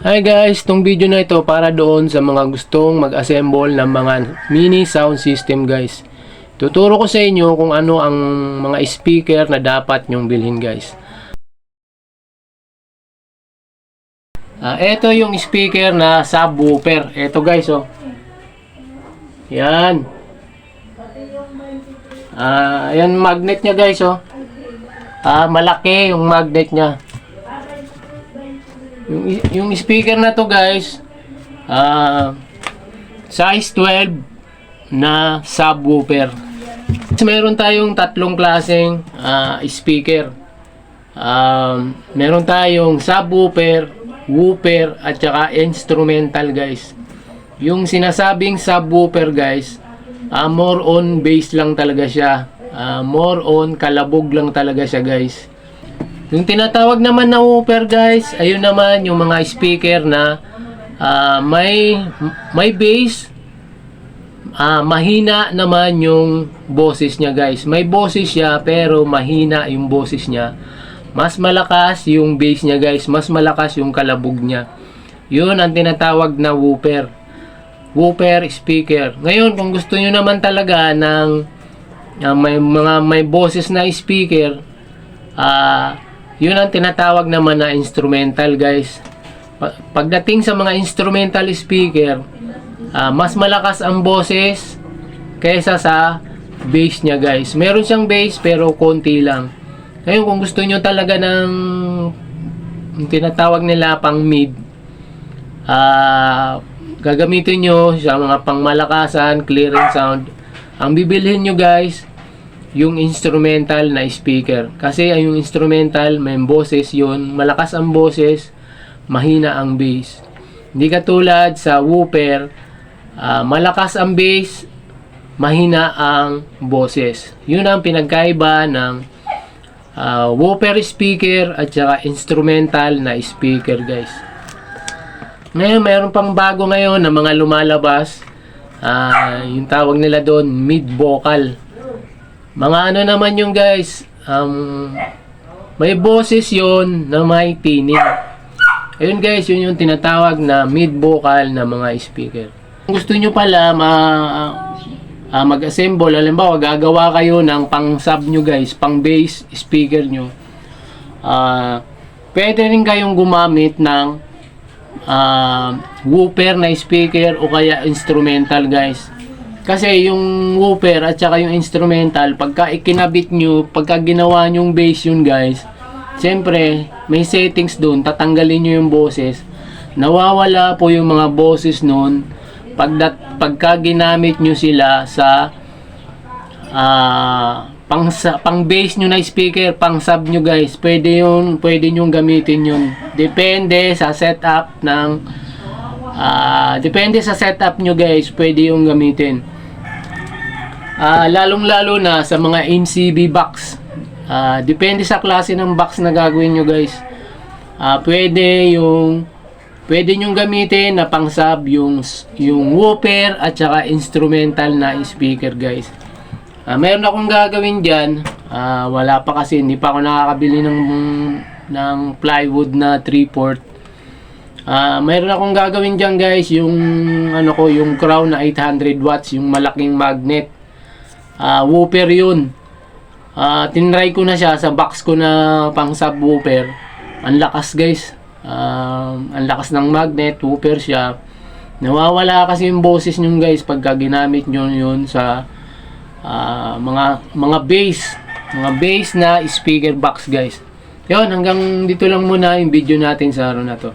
Hi guys, tong video na ito para doon sa mga gustong mag-assemble ng mga mini sound system guys. Tuturo ko sa inyo kung ano ang mga speaker na dapat nyong bilhin guys. Ah, ito yung speaker na subwoofer. Ito guys oh. Yan. Ah, ayan magnet niya guys oh. Ah, malaki yung magnet niya. Yung, yung speaker na to guys, ah, size 12 na subwoofer. Meron tayong tatlong klaseng ah, speaker. Um, meron tayong subwoofer, woofer, at saka instrumental guys. Yung sinasabing subwoofer guys, ah, more on bass lang talaga siya. Ah, more on kalabog lang talaga siya guys. Yung tinatawag naman na woofer guys, ayun naman yung mga speaker na ah, may may bass, ah, mahina naman yung boses niya guys. May boses siya pero mahina yung boses niya. Mas malakas yung bass niya guys, mas malakas yung kalabog niya. Yun ang tinatawag na woofer. Woofer speaker. Ngayon kung gusto niyo naman talaga ng ah, may mga may boses na speaker, ah yun ang tinatawag naman na instrumental guys. Pa- Pagdating sa mga instrumental speaker, ah, mas malakas ang boses kaysa sa bass niya guys. Meron siyang bass pero konti lang. Ngayon kung gusto nyo talaga ng tinatawag nila pang mid, ah gagamitin nyo sa mga pangmalakasan, clearing sound. Ang bibilhin nyo guys, yung instrumental na speaker. Kasi yung instrumental, may boses yun. Malakas ang boses, mahina ang bass. Hindi katulad sa woofer, ah, malakas ang bass, mahina ang boses. Yun ang pinagkaiba ng ah, woofer speaker at saka instrumental na speaker guys. Ngayon, mayroon pang bago ngayon na mga lumalabas. Ah, yung tawag nila doon, mid vocal. Mga ano naman yung guys, um, may boses yon na may tinig. Ayun guys, yun yung tinatawag na mid vocal na mga speaker. Kung gusto nyo pala ma, ah, mag-assemble, halimbawa gagawa kayo ng pang sub nyo guys, pang bass speaker nyo. Ah, pwede rin kayong gumamit ng ah, woofer na speaker o kaya instrumental guys. Kasi yung woofer at saka yung instrumental, pagka ikinabit nyo, pagka ginawa nyong bass yun guys, siyempre, may settings doon, tatanggalin nyo yung boses. Nawawala po yung mga boses noon pag pagka ginamit nyo sila sa ah pang pang bass nyo na speaker, pang sub nyo guys, pwede yun, pwede nyo gamitin yun. Depende sa setup ng ah depende sa setup nyo guys, pwede yung gamitin. Ah, lalong-lalo na sa mga MCB box. Ah, depende sa klase ng box na gagawin nyo guys. Ah, pwede yung pwede nyo gamitin na pang sub yung yung woofer at saka instrumental na speaker guys. Ah, meron akong gagawin diyan. Ah, wala pa kasi hindi pa ako nakakabili ng ng plywood na 3 port. Ah, mayroon akong gagawin diyan guys, yung ano ko, yung crown na 800 watts, yung malaking magnet. Ah, woofer 'yun. Ah, tinry ko na siya sa box ko na pang subwoofer. Ang lakas guys. Ah, ang lakas ng magnet, woofer siya. Nawawala kasi yung boses nyo guys pagka ginamit nyo yun sa ah, mga mga bass, mga bass na speaker box guys. Yun, hanggang dito lang muna yung video natin sa araw na to.